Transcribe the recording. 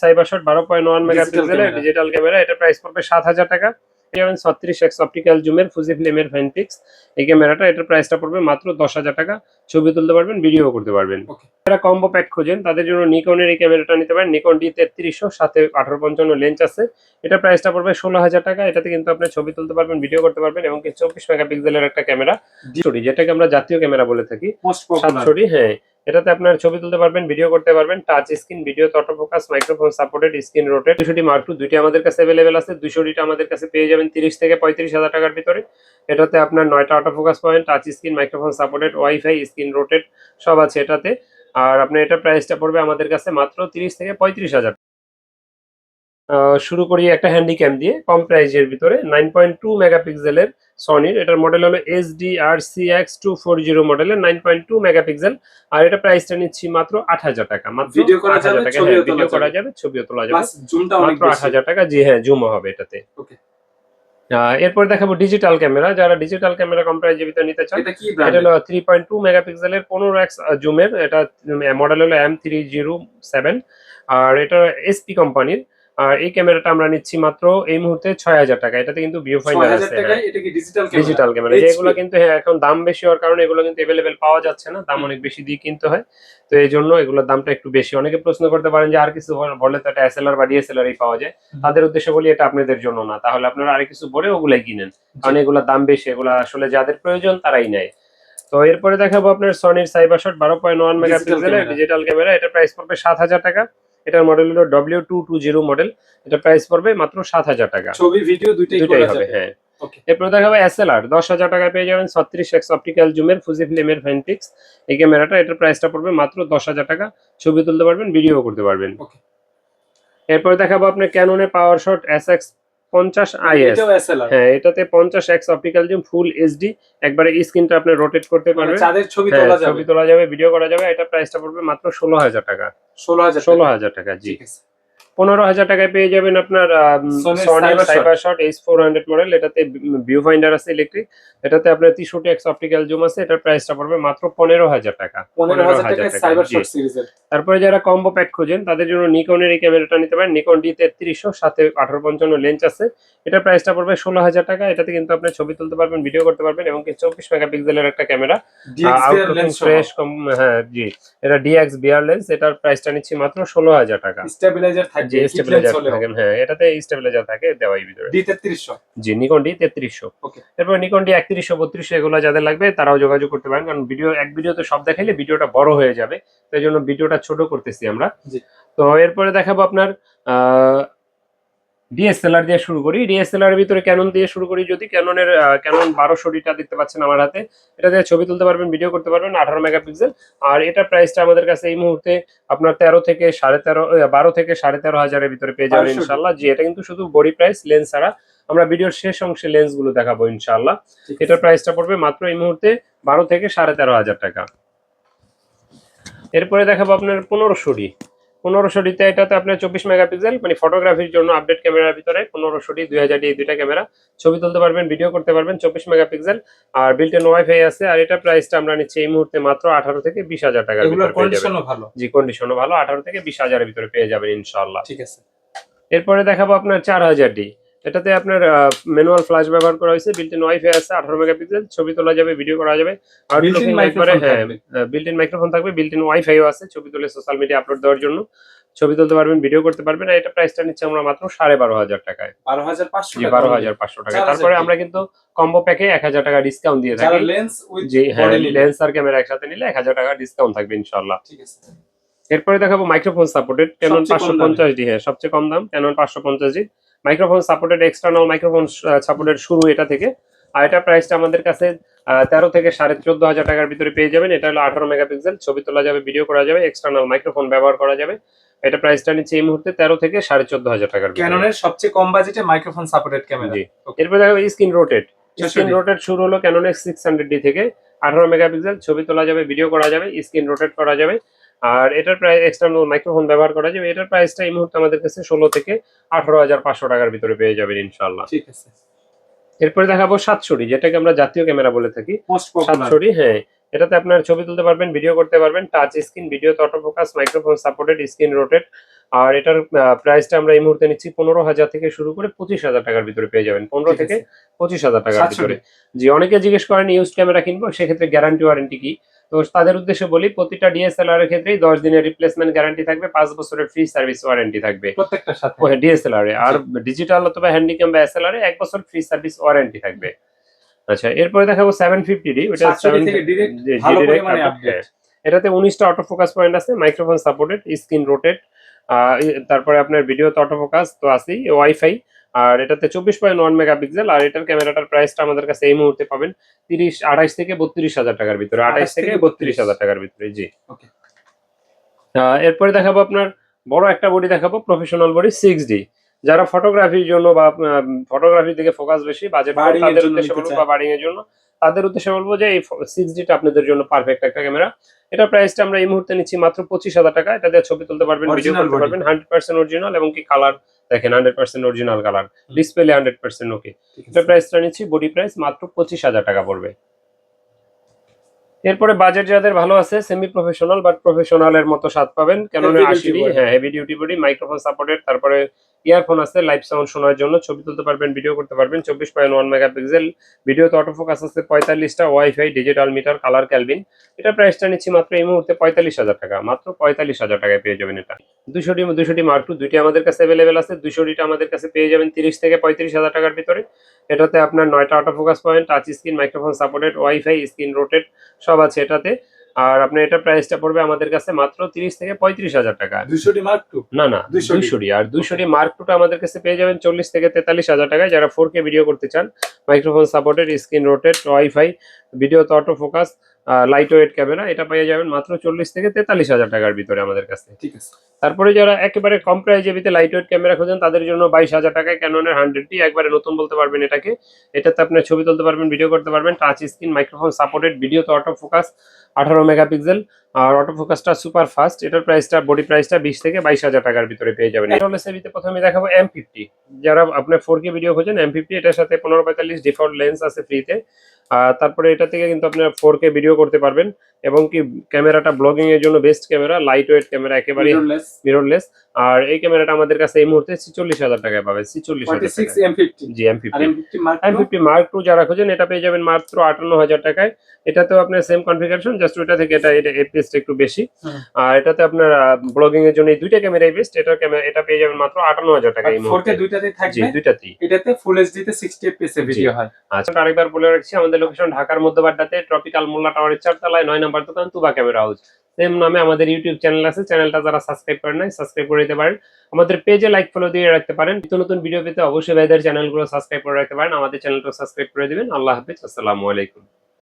Cyber shot বারো point one মেগাপিক্সেলের। Digital camera এটা প্রাইস পড়বে সাত হাজার টাকা। যেমন ছত্রিশ এক্স অপটিক্যাল জুমের ফুজি ফিল্মের ফ্যানপিক্স এই ক্যামেরাটা এটার প্রাইসটা পড়বে মাত্র দশ হাজার টাকা। ছবি তুলতে পারবেন ভিডিও করতে পারবেন। যারা কম্বো প্যাক খোঁজেন তাদের জন্য নিকনের এই ক্যামেরাটা নিতে পারেন। নিকন ডি তেত্রিশশো সাথে আঠারো পঞ্চান্ন লেন্স আছে। এটা প্রাইসটা পড়বে ষোলো হাজার টাকা। এটাতে কিন্তু আপনি ছবি তুলতে পারবেন ভিডিও করতে পারবেন এবং চব্বিশ মেগাপিক্সেলের একটা ক্যামেরা সরি যেটাকে আমরা জাতীয় ক্যামেরা বলে থাকি। সাতশোটি হ্যাঁ। এটাতে আপনার ছবি তুলতে পারবেন ভিডিও করতে পারবেন touch screen video auto focus microphone supported screen rotate দুশোটি mark two দুইটি আমাদের কাছে অ্যাভেলেবেল আছে, দুশোটিটা আমাদের কাছে পেয়ে যাবেন তিরিশ থেকে পঁয়ত্রিশ হাজার টাকার ভিতরে। এটাতে আপনার নয়টা auto focus point touch screen microphone supported wifi screen rotate সব আছে এটাতে। আর আপনার এটা প্রাইসটা পড়বে আমাদের কাছে মাত্র তিরিশ থেকে পঁয়ত্রিশ হাজার শুরু করি একটা হ্যান্ডিক্যাম দিয়ে। কম প্রাইজের ভিতরে নাইন পয়েন্ট টু মেগাপিক্সেলের সনির এটার মডেল হলো S D R C X two four zero মডেলের নাইন পয়েন্ট টু মেগাপিক্সেল আর এটা প্রাইসটা নিচ্ছি মাত্র আট হাজার টাকা। মাত্র যাবে, টাকা। ছবিও হ্যাঁ তোলা ভিডিও করা যাবে। ছবিও তোলা যাবে। মাত্র আট হাজার টাকা। জি হ্যাঁ জুমও হবে এটাতে. আহ, এরপর দেখাবো ডিজিটাল ক্যামেরা যারা ডিজিটাল ক্যামেরা কম প্রাইজের ভিতরে নিতে চান এটা কি এটা হলো থ্রি পয়েন্ট টু মেগাপিক্সেলের পনেরো এক্স জুমের এটা মডেল হলো এম থ্রি জিরো সেভেন আর এটা এসপি কোম্পানির আর এই ক্যামেরাটা আমরা নিচ্ছি মাত্র এই মুহূর্তে ছয় হাজার টাকা। এটাতে কিন্তু ভিউ ফাইন্ডার আছে ডিজিটাল ক্যামেরা যেগুলো কিন্তু হ্যাঁ এখন দাম বেশি হওয়ার কারণে এগুলো কিন্তু এভেলেবেল পাওয়া যাচ্ছে না। দাম অনেক বেশি দিয়ে কিনতে হয়। তো এই জন্য এগুলোর দামটা একটু বেশি। অনেকে প্রশ্ন করতে পারেন যে আর কিছু বল- তো এটা এসএলআর বা ডিএসএলআর এই পাওয়া যায়। তাদের উদ্দেশ্যে বলি এটা আপনাদের জন্য না। তাহলে আপনারা আর কিছু বলে ওগুলাই কিনেন। কারণ এগুলোর দাম বেশি এগুলো আসলে যাদের প্রয়োজন তারাই নেয়। তো এরপরে দেখাবো আপনার সনির সাইবার শট বারো পয়েন্ট ওয়ান মেগাপিক্সেলের। ডিজিটাল ক্যামেরা এটা প্রাইস পড়বে সাত হাজার টাকা। এটার মডেল হলো W two two zero model এটা প্রাইস পড়বে মাত্র সাত হাজার টাকা। ছবি ভিডিও দুইটাই হবে করা হবে যাবে। হ্যাঁ। এস এল আর দশ হাজার টাকায় পেয়ে যাবেন ছত্রিশ এক্স অপটিক্যাল জুমের ফুজি ফিল্মের ফ্যানটিক্স এই ক্যামেরাটা এটার প্রাইসটা পড়বে মাত্র দশ হাজার টাকা। ছবি তুলতে পারবেন ভিডিও করতে পারবেন. এরপরে দেখাবো আপনার ক্যাননের পাওয়ার শট এস এক্স পঞ্চাশ আইএস হ্যাঁ এটাতে পঞ্চাশ X optical zoom full HD একবারে স্ক্রিনটা আপনি রোটেট করতে পারবেন। চাঁদের ছবি হ্যাঁ, তোলা যাবে। ছবি তোলা যাবে ভিডিও করা যাবে এটা প্রাইসটা পড়বে মাত্র ষোলো হাজার টাকা। 16000 ষোলো হাজার টাকা জি। পনেরো হাজার টাকায় পেয়ে যাবেন আপনার Sony Cyber Shot H four hundred model এটাতে ভিউ ফাইন্ডার আছে ইলেকট্রিক এটাতে আপনার তিনশোটি এক্স অপটিক্যাল জুম আছে এটার প্রাইসটা পড়বে মাত্র পনেরো হাজার টাকা। 15000 টাকায় সাইবার জি। শট সিরিজের তারপরে যারা কম্বো প্যাক খোঁজেন তাদের জন্য নিকনের এই ক্যামেরাটা নিতে পারেন নিকন ডি তেত্রিশশো সাথে আঠারো পঞ্চান্ন লেন্স আছে। এটার প্রাইসটা পড়বে ষোলো হাজার টাকা এটাতে কিন্তু আপনি ছবি তুলতে পারবেন ভিডিও করতে পারবেন এবং চব্বিশ মেগাপিক্সেলের একটা ক্যামেরা ফ্রেশ হ্যাঁ জি। এটা ডিএক্স বিআর লেন্স এটার প্রাইসটা নিচ্ছি মাত্র ষোলো হাজার টাকা। স্টেবিলাইজার থাকবে যে স্টেবিলাইজার থাকে হ্যাঁ এটাতে স্টেবিলাইজার থাকে দেওয়াই ভিতরে। ডি 3300 জি নিকন ডি তেত্রিশশো। ওকে এরপর নিকন ডি একত্রিশশো বত্রিশশো এগুলো যাদের লাগবে তারাও যোগাযোগ করতে পারেন কারণ ভিডিও এক ভিডিওতে সব দেখাইলে ভিডিওটা বড় হয়ে যাবে। তাই জন্য ভিডিওটা ছোট করতেছি আমরা। জি। তো এরপরে দেখাবো আপনার ডিএসএলআর দিয়ে শুরু করি। ডিএসএলআর এর ভিতরে ক্যানন দিয়ে শুরু করি। যদি ক্যাননের ক্যানন বারোশো ডিটা দেখতে পাচ্ছেন আমার হাতে এটা দিয়ে ছবি তুলতে পারবেন ভিডিও করতে পারবেন আঠারো মেগাপিক্সেল আর এটা প্রাইসটা আমাদের কাছে এই মুহূর্তে আপনার তেরো থেকে সাড়ে তেরো বারো থেকে সাড়ে তেরো হাজারের ভিতরে পেয়ে যাবেন 1200 ইনশাল্লাহ জি এটা কিন্তু শুধু বডি প্রাইস লেন্স ছাড়া। আমরা ভিডিওর শেষ অংশে লেন্সগুলো দেখাবো ইনশাল্লাহ এটার প্রাইসটা পড়বে মাত্র এই মুহূর্তে বারো থেকে সাড়ে তেরো হাজার টাকা। এরপরে দেখাবো আপনার পনেরোশো ডি পনেরোশো ডিতে এটাতে আপনার চব্বিশ মেগাপিক্সেল মানে ফটোগ্রাফির জন্য আপডেট ক্যামেরার ভিতরে পনেরোশো ডি দুই হাজার ডি এই দুইটা ক্যামেরা ছবি তুলতে পারবেন ভিডিও করতে পারবেন চব্বিশ মেগাপিক্সেল। আর বিল্টেন ওয়াইফাই আছে আর এটা প্রাইসটা আমরা নিচ্ছি এই মুহূর্তে মাত্র আঠারো থেকে বিশ হাজার টাকা কন্ডিশনও ভালো। জি কন্ডিশনও ভালো আঠারো থেকে বিশ হাজারের ভিতরে পেয়ে যাবেন ইনশাল্লাহ ঠিক আছে। এরপরে দেখাবো আপনার চার হাজার ডি এটাতে আপনার ম্যানুয়াল ফ্ল্যাশ ব্যবহার করা হয়েছে বিল্ট ইন ওয়াইফাই আছে আঠারো মেগাপিক্সেল ছবি তোলা যাবে ভিডিও করা যাবে। আর থাকবে। বিল্ট ইন মাইক্রোফোন থাকবে বিল্ট ইন ওয়াইফাইও আছে ছবি তুলে সোশ্যাল মিডিয়া আপলোড দেওয়ার জন্য। ছবি তুলতে পারবেন ভিডিও করতে পারবেন আর এটা প্রাইসটা নিচ্ছে আমরা মাত্র সাড়ে বারো হাজার টাকায়। 12500 জি টাকা। বারো হাজার পাঁচশো টাকা। তারপরে আমরা কিন্তু কম্বো প্যাকে এক হাজার টাকা ডিসকাউন্ট দিয়ে থাকি। লেন্স উইথ জি হ্যাঁ লেন্স আর ক্যামেরা একসাথে নিলে এক হাজার টাকা ডিসকাউন্ট থাকবে ইনশাল্লাহ ঠিক আছে। এরপরে দেখাবো মাইক্রোফোন সাপোর্টেড ক্যানন পাঁচশো পঞ্চাশ ডি হ্যাঁ সবচেয়ে কম দাম ক্যানন পাঁচশো পঞ্চাশ D microphone supported external microphone supported শুরু এটা থেকে। আর এটা প্রাইসটা আমাদের কাছে তেরো থেকে সাড়ে চোদ্দ হাজার টাকার ভিতরে পেয়ে যাবেন। এটা হলো আঠারো মেগাপিক্সেল ছবি তোলা যাবে ভিডিও করা যাবে এক্সটার্নাল মাইক্রোফোন ব্যবহার করা যাবে। এটা প্রাইসটা নিচ্ছে এই মুহূর্তে তেরো থেকে সাড়ে চোদ্দ হাজার টাকার। ক্যাননের সবচেয়ে কম বাজেটে মাইক্রোফোন সাপোর্টেড ক্যামেরা এরপর দেখো স্ক্রিন ছশো স্ক্রিন D। রোটেট শুরু হলো ক্যানন সিক্স হান্ড্রেড ডি থেকে। আঠারো মেগাপিক্সেল ছবি তোলা যাবে ভিডিও করা যাবে স্ক্রিন রোটেট করা যাবে। আর এটার প্রায় এক্সটার্নাল মাইক্রোফোন ব্যবহার করা যাবে। এটার প্রাইসটা এই মুহূর্তে আমাদের কাছে ষোলো থেকে আঠারো হাজার পাঁচশো টাকার ভিতরে পেয়ে যাবেন ইনশাল্লাহ ঠিক আছে। এরপরে দেখাবো সাতশোটি যেটাকে আমরা জাতীয় ক্যামেরা বলে থাকি। সাতশোটি হ্যাঁ। এটাতে আপনার ছবি তুলতে পারবেন ভিডিও করতে পারবেন touch screen video auto focus microphone supported screen rotate আর এটার প্রাইসটা আমরা এই মুহূর্তে নিচ্ছি পনেরো হাজার থেকে শুরু করে পঁচিশ হাজার টাকার ভিতরে পেয়ে যাবেন। পনেরো থেকে। পঁচিশ হাজার টাকার। ভিতরে। জি অনেকে জিজ্ঞেস করেন ইউজ ক্যামেরা কিনবো? সেক্ষেত্রে গ্যারান্টি ওয়ারেন্টি কি? তো তাদের উদ্দেশ্যে বলি প্রতিটা ডিএসএলআর এর ক্ষেত্রেই দশ দিনের রিপ্লেসমেন্ট গ্যারান্টি থাকবে পাঁচ বছরের ফ্রি সার্ভিস ওয়ারেন্টি থাকবে। প্রত্যেকটার সাথে? ডিএসএলআর এ। আর ডিজিটাল অথবা হ্যান্ডিক্যাম বা এসএলআর এ এক বছর ফ্রি সার্ভিস ওয়ারেন্টি থাকবে। আচ্ছা এরপরে দেখাবো সেভেন ফিফটি ডি ওটা 750 থেকে direct ভালো পরিমাণে update। এটাতে উনিশটা অটো ফোকাস পয়েন্ট আছে মাইক্রোফোন সাপোর্টেড স্ক্রিন রোটেট তারপরে আপনার ভিডিও তো অটো ফোকাস তো আছেই ওয়াইফাই আর এটাতে চব্বিশ পয়েন্ট ওয়ান মেগাপিক্সেল আর এটার ক্যামেরাটার প্রাইসটা আমাদের কাছে এই মুহূর্তে পাবেন তিরিশ আঠাইশ থেকে বত্রিশ হাজার টাকার ভিতরে। আঠাইশ থেকে বত্রিশ হাজার টাকার ভিতরে জি। এরপরে দেখাবো আপনার বড় একটা বডি দেখাবো প্রফেশনাল বডি সিক্স ডি। যারা ফটোগ্রাফির জন্য বা ফটোগ্রাফির দিকে ফোকাস বেশি বাজেট তাদের উদ্দেশ্যে বলব বা বাডিং এর জন্য তাদের উদ্দেশ্যে বলব যে এই সিক্স ডিটা আপনাদের জন্য পারফেক্ট একটা ক্যামেরা। এটা প্রাইসটা আমরা এই মুহূর্তে নিচ্ছি মাত্র পঁচিশ হাজার টাকা। এটা দিয়ে ছবি তুলতে পারবেন ভিডিও করতে পারবেন হান্ড্রেড পার্সেন্ট অরিজিনাল এবং কি কালার দেখেন hundred percent original colour display hundred percent okay এটা প্রাইসটা নিচ্ছি বডি প্রাইস মাত্র পঁচিশ হাজার টাকা পড়বে। এরপরে বাজেট যাদের ভালো আছে সেমি প্রফেশনাল বাট প্রফেশনালের মতো স্বাদ পাবেন। কেননা আশি হ্যাঁ heavy duty body microphone supported তারপরে ইয়ারফোন আছে লাইভ সাউন্ড শোনার জন্য। ছবি তুলতে পারবেন ভিডিও করতে পারবেন। চব্বিশ পয়েন্ট ওয়ান মেগাপিক্সেল ভিডিওতে অটো ফোকাস আছে পঁয়তাল্লিশটা wifi digital meter colour kelvin এটা প্রাইসটা নিচ্ছি মাত্র এই মুহূর্তে পঁয়তাল্লিশ হাজার টাকা। মাত্র পঁয়তাল্লিশ হাজার টাকায় পেয়ে যাবেন এটা। দুশোটি দুশোটি মার্ক টু দুইটি আমাদের কাছে অ্যাভেলেবেল আছে। দুশোটিটা আমাদের কাছে পেয়ে যাবেন তিরিশ থেকে পঁয়ত্রিশ হাজার টাকার ভিতরে। এটাতে আপনার নয়টা auto focus point touch screen microphone supported wifi screen rotate সব আছে এটাতে। আর আপনার এটা প্রাইসটা পড়বে আমাদের কাছে মাত্র তিরিশ থেকে পঁয়ত্রিশ হাজার টাকা। 200 ডি মার্ক টু না না 200 দুইশোটি। আর দুইশোটি মার্ক টুটা আমাদের কাছে পেয়ে যাবেন চল্লিশ থেকে তেতাল্লিশ হাজার টাকায়। যারা ফোর কে ভিডিও করতে চান microphone supported screen rotate wifi video তো auto focus light weight camera এটা পেয়ে যাবেন মাত্র চল্লিশ থেকে তেতাল্লিশ হাজার টাকার ভিতরে আমাদের কাছে ঠিক আছে। তারপরে যারা একেবারে কম প্রাইজে ভিতরে লাইট ওয়েট ক্যামেরা খোঁজেন তাদের জন্য বাইশ হাজার টাকায় ক্যাননের হান্ড্রেডটি একবারে নতুন বলতে পারবেন এটাকে। এটাতে আপনার ছবি তুলতে পারবেন ভিডিও করতে পারবেন touch screen microphone supported video তো অটো ফোকাস আঠারো মেগাপিক্সেল আর অটো ফোকাসটা সুপার ফাস্ট এটার প্রাইসটা বডি প্রাইসটা বিশ থেকে বাইশ হাজার টাকার ভিতরে পেয়ে যাবেন। এটা সেভিতে প্রথমে দেখাবো এম ফিফটি যারা আপনার ফোর কে ভিডিও খোঁজেন এম ফিফটি এটার সাথে পনেরো পঁয়তাল্লিশ ডিফল্ট লেন্স আছে ফ্রিতে আর তারপরে এটা থেকে কিন্তু আপনার ফোর কে ভিডিও করতে পারবেন। এবং কি ক্যামেরাটা ব্লগিং এর জন্য best camera light weight camera একেবারে মিররলেস আর এই ক্যামেরাটা আমাদের কাছে এই মুহূর্তে ছিচল্লিশ হাজার টাকায় পাবে ছিচল্লিশ হাজার টাকা 46 M50 G M fifty M50 mark M fifty mark two যারা খোঁজেন এটা পেয়ে যাবেন মাত্র আটান্ন হাজার টাকায়। এটাতেও আপনার সেম কনফিগারেশন জাস্ট ওইটা থেকে এটা এটা এপিএসটা একটু বেশি। আর এটাতে আপনার ব্লগিং এর জন্য এই দুইটা ক্যামেরাই বেস্ট এটা ক্যামেরা এটা পেয়ে যাবেন মাত্র আটান্ন হাজার টাকা এই 4K মুহূর্তে। দুইটাতেই জি থাকবে? দুইটাতেই। এটাতে ফুল এইচডি তে 60 এফপিএস এ ভিডিও হয়। আচ্ছা আরেকবার বলে রাখছি আমাদের লোকেশন ঢাকার মধ্যবাড্ডাতে ট্রপিক্যাল মোল্লা টাওয়ারের চারতলায় নয় নম্বর দোকান তুবা ক্যামেরা হাউস সেম নামে আমাদের ইউটিউব চ্যানেল আছে চ্যানেলটা যারা সাবস্ক্রাইব করেন নাই সাবস্ক্রাইব করে দিতে পারেন। আমাদের পেজে লাইক ফলো দিয়ে রাখতে পারেন। নিত্য নতুন ভিডিও পেতে অবশ্যই ভাইদের চ্যানেলগুলো সাবস্ক্রাইব করে রাখতে পারেন। আমাদের চ্যানেলটা সাবস্ক্রাইব করে দিবেন। আল্লাহ হাফিজ আসসালামু আলাইকুম।